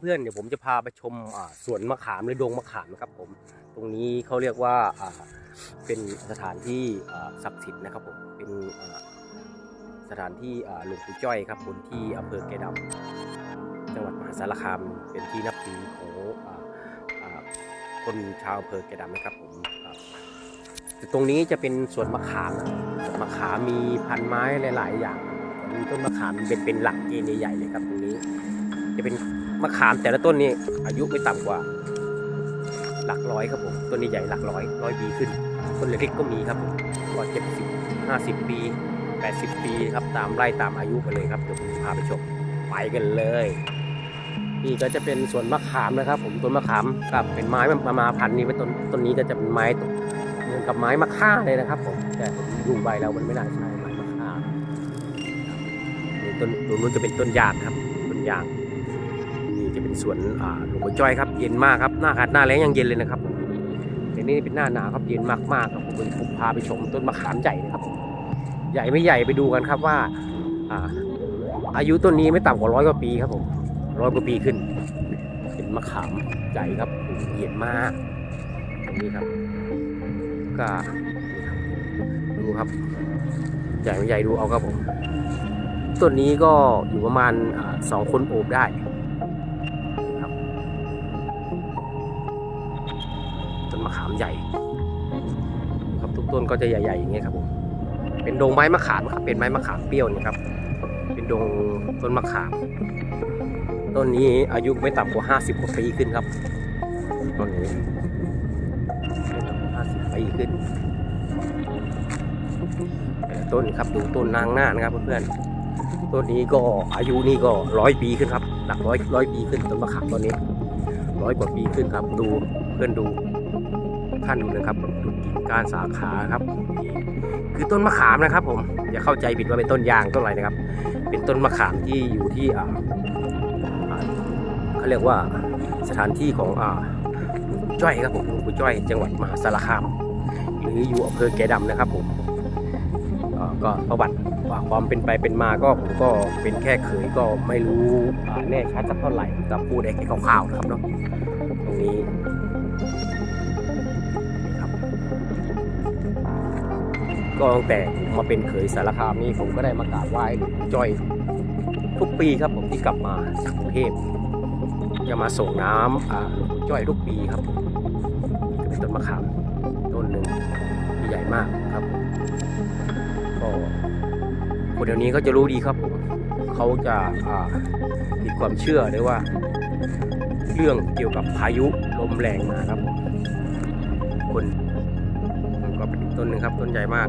เพื่อนๆเดี๋ยวผมจะพาไปชมสวนมะขามหรือดงมะขามนะครับผม ตรงนี้เขาเรียกว่าเป็นสถานที่ศักดิ์สิทธิ์นะครับผมเป็นสถานที่หลวงปู่จ้อยครับบนที่อำเภอแกดำจังหวัดมหาสารคามเป็นที่นับถือของอคนชาวอำเภอแกดำนะครับผมอ่ตรงนี้จะเป็นสวนมะขามนะสวนมะขามมีพันไม้หลาย ๆ อย่างมีต้นมะขามเป็นเป็นหลักเกณฑ์ใหญ่ๆเลยครับตรงนี้ จะเป็น มะขามแต่ละต้นนี่อายุไม่ต่ำกว่า หลักร้อยครับผมต้นนี้ใหญ่หลักร้อยร้อยปีขึ้นต้นเล็กๆก็มีครับผมว่าเจ็ดสิบห้าสิบปีแปดสิบปีครับตามไล่ตามอายุไปเลยครับเดี๋ยวผมพาไปชมไปกันเลยนี่ก็จะเป็นสวนมะขามนะครับ ผมต้นมะขามกับเป็นไม้มามาพันนี้ไว้ต้นต้นนี้ก็จะเป็นไม้เหมือนกับไม้มะค่าเลยนะครับผมแต่ผมดูใบแล้วมันไม่น่าใช่ไม้มะค่านี่ต้นตรงนู้นจะเป็นต้นยางครับต้นยาง นี่จะเป็นสวนหลวงพ่อจ้อยครับ เย็นมากครับ หน้าอากาศหน้าแล้งยังเย็นเลยนะครับแต่นี่เป็นหน้าหนาวครับ เย็นมากๆครับผมผมพาไปชมต้นมะขามใหญ่นะครับ ใหญ่ไม่ใหญ่ไปดูกันครับว่าอ่าอายุต้นนี้ไม่ต่ำกว่าร้อยกว่าปีครับผมร้อยกว่าปีขึ้น เป็นมะขามใหญ่ครับเย็นมากตรงนี้ครับ ก็ดูครับ ใหญ่ไม่ใหญ่ดูเอาครับผมต้นนี้ก็อยู่ประมาณสองคนโอบได้ามใหญ่ ครับทุกต้นก็จะใหญ่ๆอย่างเงี้ยครับผมเป็นดงไม้มะขามครับเป็นไม้มะขามเปรี้ยวนี่ครับ เป็นดงต้นมะขาม ต้นนี้อายุไม่ต่ำกว่า 50 กว่าปีขึ้นครับต้นนี้ห้าสิบปีขึ้นต้นครับดูต้นนางหน้านะครับเพื่อนๆต้นนี้ก็อายุนี่ก็ร้อยปีขึ้นครับ หลักร้อยร้อยปีขึ้นต้นมะขามต้นนี้ร้อยกว่าปีขึ้นครับ ดูเพื่อนดู ท่านดูนะครับดูกิ่งก้านสาขาครับนี่คือต้นมะขามนะครับ ผมอย่าเข้าใจผิดว่าเป็นต้นยางต้นอะไรนะครับ เป็นต้นมะขามที่อยู่ที่อ่าเขาเรียกว่าสถานที่ของอ่าจ้อยครับผมหลวงปู่จ้อยจังหวัดมหาสารคามหรืออยู่อำเภอแกดำนะครับผมก็ประวัติว่าความเป็นไปเป็นมาก็ผมก็เป็นแค่เขยก็ไม่รู้แน่ชัดสักเท่าไหร่แต่พูดได้แค่คร่าวๆนะครับเนาะตรงนี้ ก็ตั้งแต่ผมมาเป็นเขยสารคามนี่ผมก็ได้มากราบไหว้หลวงจอยทุกปีครับผมที่กลับมาจากกรุงเทพจะมาส่งน้ำอ่าหลวงจ้อยทุกปีครับเป็นต้นมะขามต้นหนึ่งที่ใหญ่มากครับก็คนเดี๋ยวนี้เขาจะรู้ดีครับผมเขาจะอ่ามีความเชื่อเลยว่า เรื่องเกี่ยวกับพายุลมแรงมาครับผมคน ต้นหนึ่งครับต้นใหญ่มาก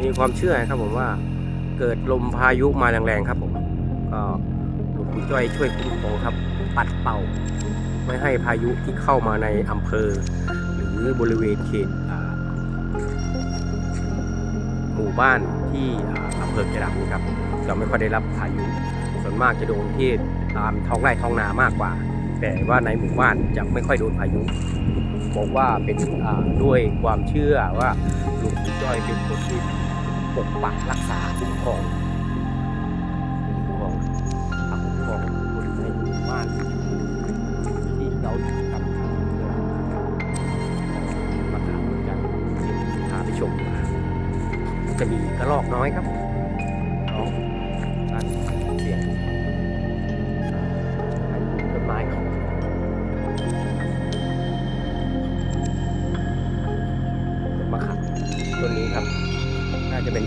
มีความเชื่อครับผมว่าเกิดลมพายุมาแรงๆครับผมก็หลวงปู่จ้อยช่วยคุ้มครองครับ ปัดเป่า ไม่ให้พายุที่เข้ามาในอำเภอ หรือบริเวณเขตหมู่บ้านที่อำเภอแกดับนี่ครับจะไม่ค่อยได้รับพายุส่วนมากจะโดนที่ตามท้องไร่ท้องนามากกว่า แต่ว่าในหมู่บ้านจะไม่ค่อยโดนพายุบอกว่าเป็นด้วยความเชื่อว่าหลวงปู่จ้อยเป็นคนที่ปกปักรักษาคุ้มครองคุ้มครองปกคุ้มครองคนในหมู่บ้านที่เราอยู่กันมาถามเหมือนกันพาไปชมมาจะมีกระรอกน้อยครับน้องกา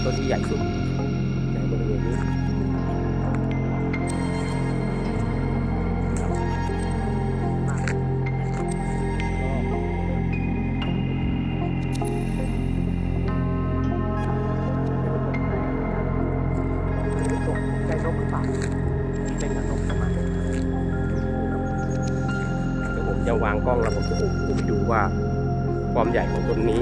ต้นที่ใหญ่สุดในบริเวณนี้ได้นกป่าเป็นกับนกมาณนี้เดี๋ยวผมจะวางกล้องแล้วผมจะอุ้มอุ้มดูว่าความใหญ่ของต้นนี้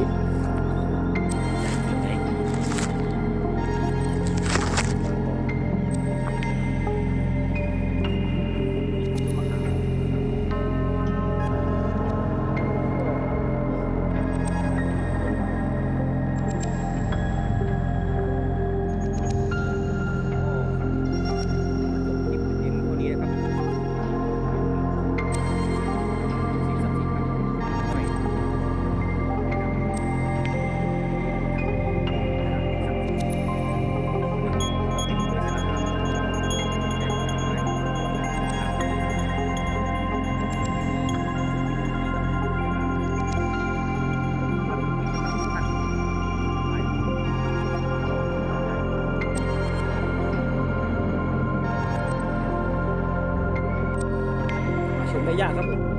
ชมได้ยากครับ